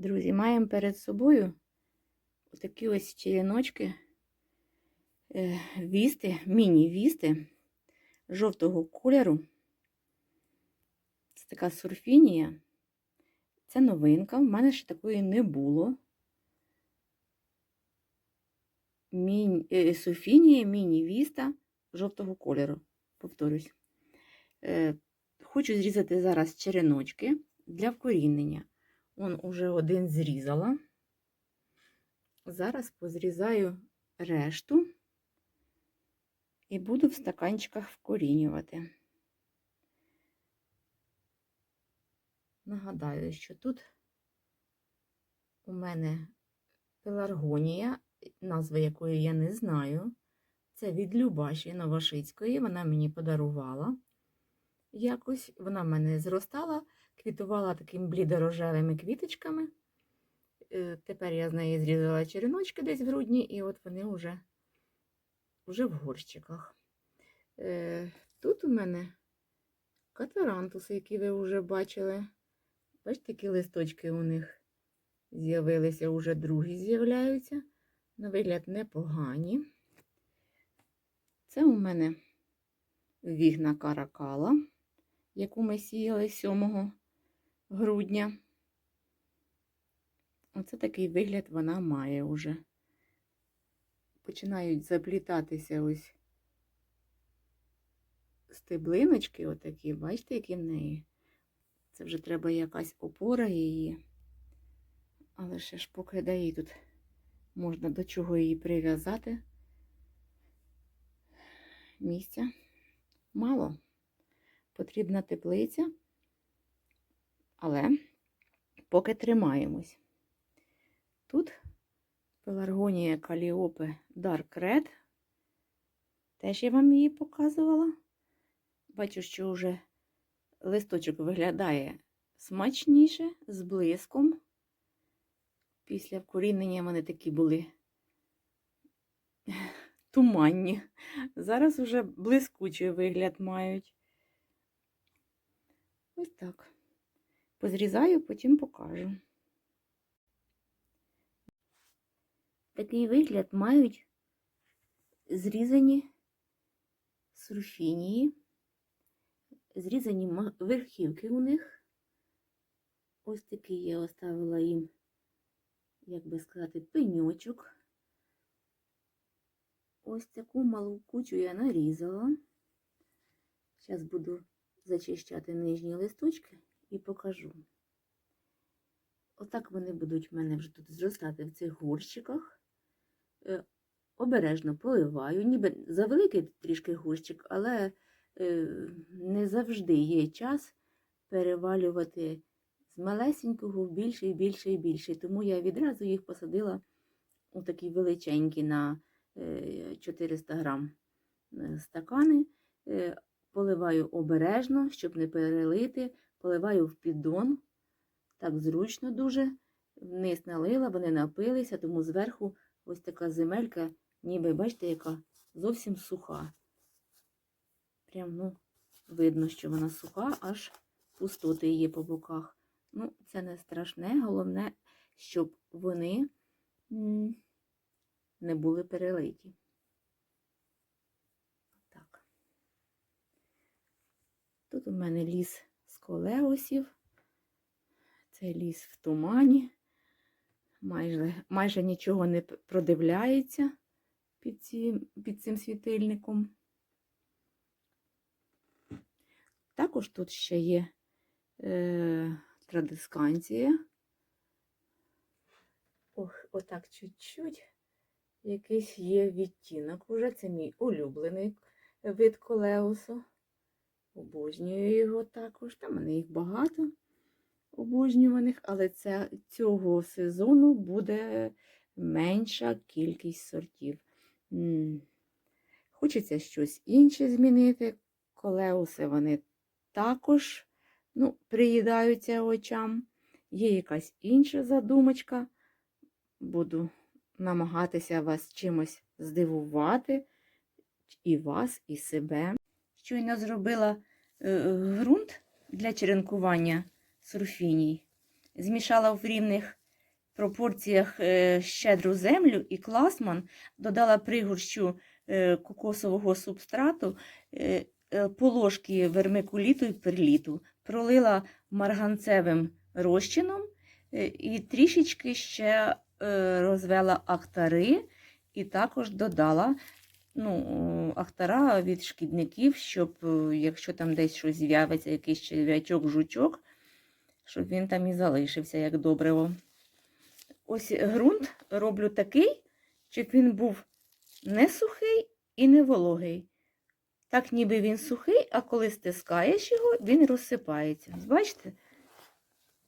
Друзі, маємо перед собою такі ось череночки, е, вісти, міні-вісти жовтого кольору. Це така сурфінія. Це новинка. В мене ще такої не було. Міні, е, сурфінія, міні-віста жовтого кольору. Повторюсь. Е, хочу зрізати зараз череночки для вкорінення. Он уже один зрізала. Зараз позрізаю решту і буду в стаканчиках вкорінювати. Нагадаю, що тут у мене пеларгонія, назви якої я не знаю. Це від Любаші Новошицької. Вона мені подарувала якось. Вона в мене зростала, квітувала такими блідорожевими квіточками. Е, Тепер я з неї зрізала череночки десь в грудні, і от вони вже, вже в горщиках. Е, Тут у мене катарантуси, які ви вже бачили. Бачите, які листочки у них з'явилися, вже другі з'являються. На вигляд непогані. Це у мене вігна каракала, яку ми сіяли 7 грудня. Оце такий вигляд вона має уже. Починають заплітатися ось стеблиночки, отакі, бачите, які в неї. Це вже треба якась опора її. Але ще ж поки де її тут можна до чого її прив'язати. Місця мало. Потрібна теплиця, але поки тримаємось. Тут пеларгонія каліопи Dark Red. Теж я вам її показувала. Бачу, що вже листочок виглядає смачніше, з блиском. Після вкорінення вони такі були туманні. Зараз уже блискучий вигляд мають. Ось так. Позрізаю, потім покажу. Такий вигляд мають зрізані сурфінії, зрізані верхівки у них. Ось такий я оставила їм, як би сказати, пеньочок. Ось таку малу кучу я нарізала. Зараз буду зачищати нижні листочки і покажу. Отак вони будуть в мене вже тут зростати в цих горщиках. Е, Обережно поливаю, ніби завеликий трішки горщик, але е, не завжди є час перевалювати з малесенького в більший, і більший. Тому я відразу їх посадила у такі величенькі на 400 грам е, стакани. Поливаю обережно, щоб не перелити, поливаю в піддон. Так зручно дуже. Вниз налила, вони напилися, тому зверху ось така земелька, ніби, бачите, яка зовсім суха. Прям, ну, видно, що вона суха, аж пустоти є по боках. Ну, це не страшне, головне, щоб вони не були перелиті. Так. Тут у мене ліс з колеосів. Це ліс в тумані. Майже майже нічого не продивляється під, ці, під цим світильником. Також тут ще є е, традисканція. Ох, отак чуть-чуть. Якийсь є відтінок уже. Це мій улюблений вид колеусу. Обожнюю його також. Там мене їх багато обожнюваних, але це, цього сезону буде менша кількість сортів. Хочеться щось інше змінити. Колеуси вони також ну, приїдаються очам. Є якась інша задумочка. Буду намагатися вас чимось здивувати, і вас, і себе. Щойно зробила е, ґрунт для черенкування сурфіній. Змішала в рівних пропорціях е, щедру землю і класман, додала пригорщу е, кокосового субстрату, положки вермикуліту і перліту, пролила марганцевим розчином і трішечки ще розвела актари і також додала ну, ахтара від шкідників, щоб е, якщо там десь щось з'явиться, якийсь черв'ячок, жучок, щоб він там і залишився як добриво. Ось ґрунт роблю такий, щоб він був не сухий і не вологий. Так, ніби він сухий, а коли стискаєш його, він розсипається. Бачите?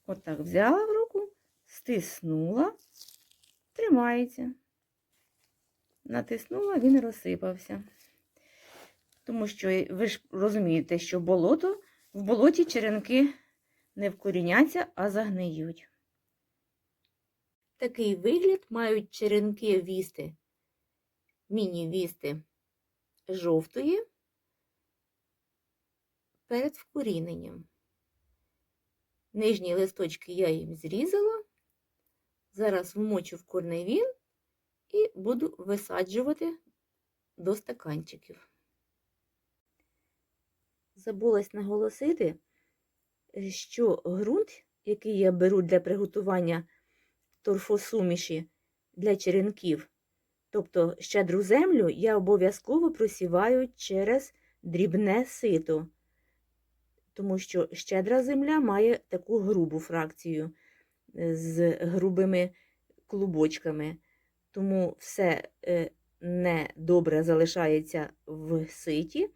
Отак взяла в руку, стиснула, тримається. Натиснула, він розсипався. Тому що ви ж розумієте, що болото, в болоті черенки не вкоріняться, а загниють. Такий вигляд мають черенки вісти, міні-вісти жовтої перед вкоріненням. Нижні листочки я їм зрізала. Зараз вмочу в корневін і буду висаджувати до стаканчиків. Забулась наголосити, що ґрунт, який я беру для приготування торфосуміші для черенків, тобто щедру землю, я обов'язково просіваю через дрібне сито, тому що щедра земля має таку грубу фракцію е, з грубими клубочками. Тому все е, не добре залишається в ситі,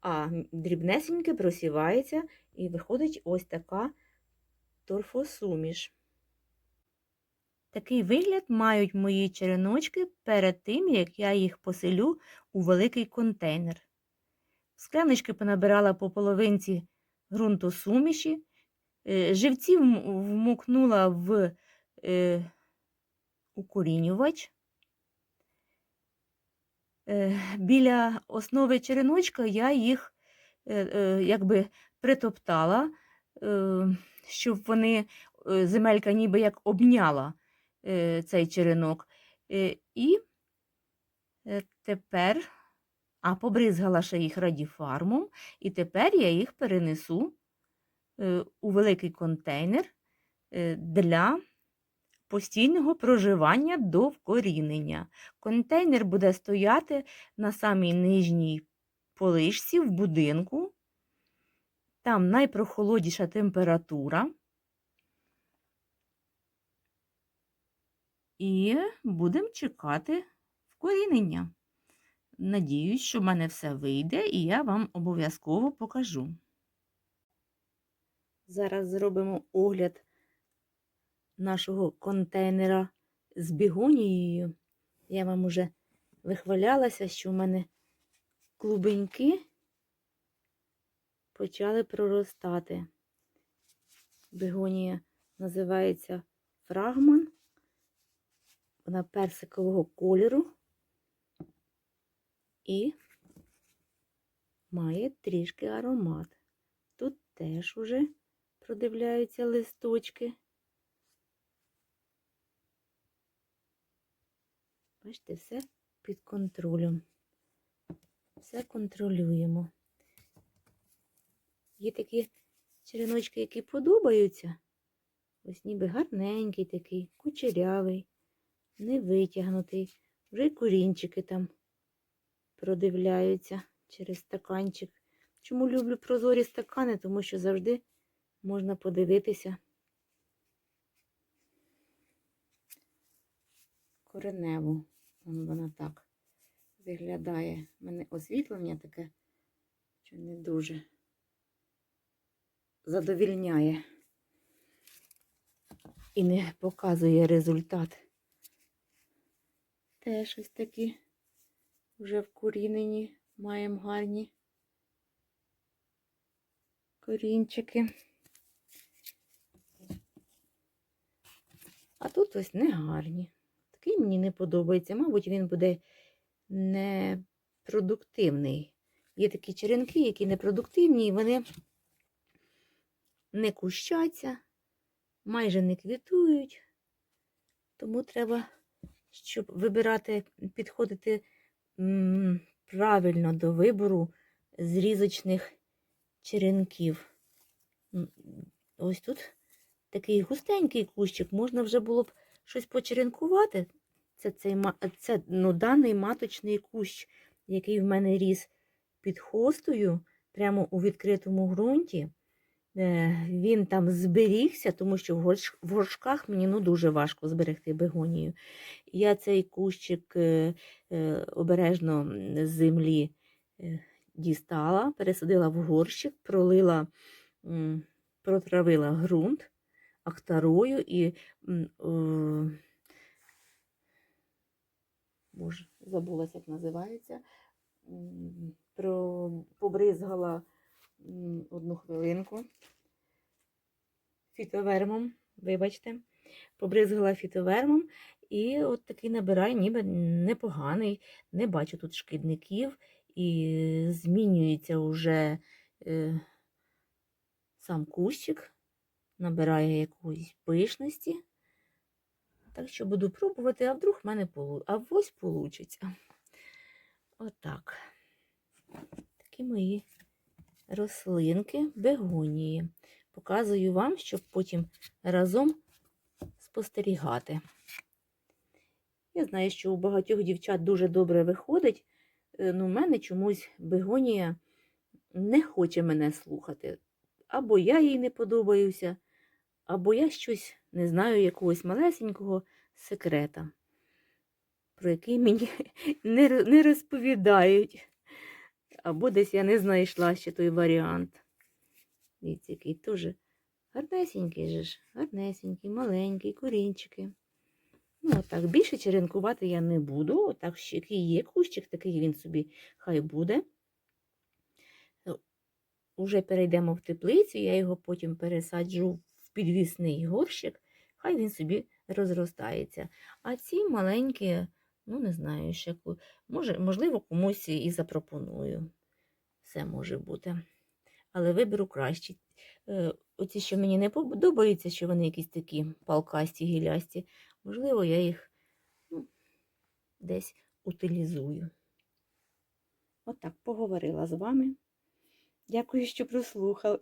а дрібнесеньке просівається і виходить ось така торфосуміш. Такий вигляд мають мої череночки перед тим, як я їх поселю у великий контейнер. Скляночки понабирала по половинці ґрунтосуміші, е, живці вм- вмукнула в е, укорінювач. Е, Біля основи череночка я їх е, е, якби притоптала, щоб вони, земелька ніби як обняла цей черенок. І тепер, а побризгала ще їх радіфармом, і тепер я їх перенесу у великий контейнер для постійного проживання до вкорінення. Контейнер буде стояти на самій нижній полишці в будинку. Там найпрохолодніша температура. І будемо чекати вкорінення. Надіюсь, що в мене все вийде, і я вам обов'язково покажу. Зараз зробимо огляд нашого контейнера з бігонією. Я вам уже вихвалялася, що в мене клубеньки почали проростати. Бігонія називається фрагман. Вона персикового кольору і має трішки аромат. Тут теж уже продивляються листочки. Бачите, все під контролем. Все контролюємо. Є такі череночки, які подобаються. Ось ніби гарненький такий, кучерявий, не витягнутий. Вже й корінчики там продивляються через стаканчик. Чому люблю прозорі стакани? Тому що завжди можна подивитися кореневу. Вона так виглядає. У мене освітлення таке, що не дуже задовільняє і не показує результат. Теж ось такі вже вкорінені, маємо гарні корінчики. А тут ось не гарні. Такий мені не подобається. Мабуть, він буде непродуктивний. Є такі черенки, які непродуктивні, і вони не кущаться, майже не квітують. Тому треба, щоб вибирати, підходити правильно до вибору зрізочних черенків. Ось тут такий густенький кущик, можна вже було б щось почеренкувати. Це, цей, це ну, даний маточний кущ, який в мене ріс під хостою, прямо у відкритому ґрунті. Е, Він там зберігся, тому що в горшках мені ну, дуже важко зберегти бегонію. Я цей кущик е, е, обережно з землі дістала, пересадила в горщик, пролила, протравила ґрунт ахтарою і м, е, Боже, забулася, як називається. Про, побризгала одну хвилинку фітовермом, вибачте, побризгала фітовермом, і от такий набирає, ніби непоганий, не бачу тут шкідників, і змінюється уже е, сам кущик, набирає якоїсь пишності. Так що буду пробувати, а вдруг в мене полу... а ось получиться. Отак. Такі мої рослинки, бегонії. Показую вам, щоб потім разом спостерігати. Я знаю, що у багатьох дівчат дуже добре виходить, е, ну в мене чомусь бегонія не хоче мене слухати. Або я їй не подобаюся, або я щось не знаю якогось малесенького секрета, про який мені не, розповідають. Або десь я не знайшла ще той варіант. Дивіться, який теж гарнесенький же ж, гарнесенький, маленький, корінчики. Ну, отак, більше черенкувати я не буду. Отак, який є кущик, такий він собі хай буде. Е, Уже перейдемо в теплицю, я його потім пересаджу підвісний горщик, хай він собі розростається. А ці маленькі, ну не знаю, ще може, можливо, комусь і запропоную. Все може бути. Але виберу кращі. Е, Оці, що мені не подобаються, що вони якісь такі палкасті, гілясті, можливо, я їх ну, десь утилізую. Отак поговорила з вами. Дякую, що прослухали.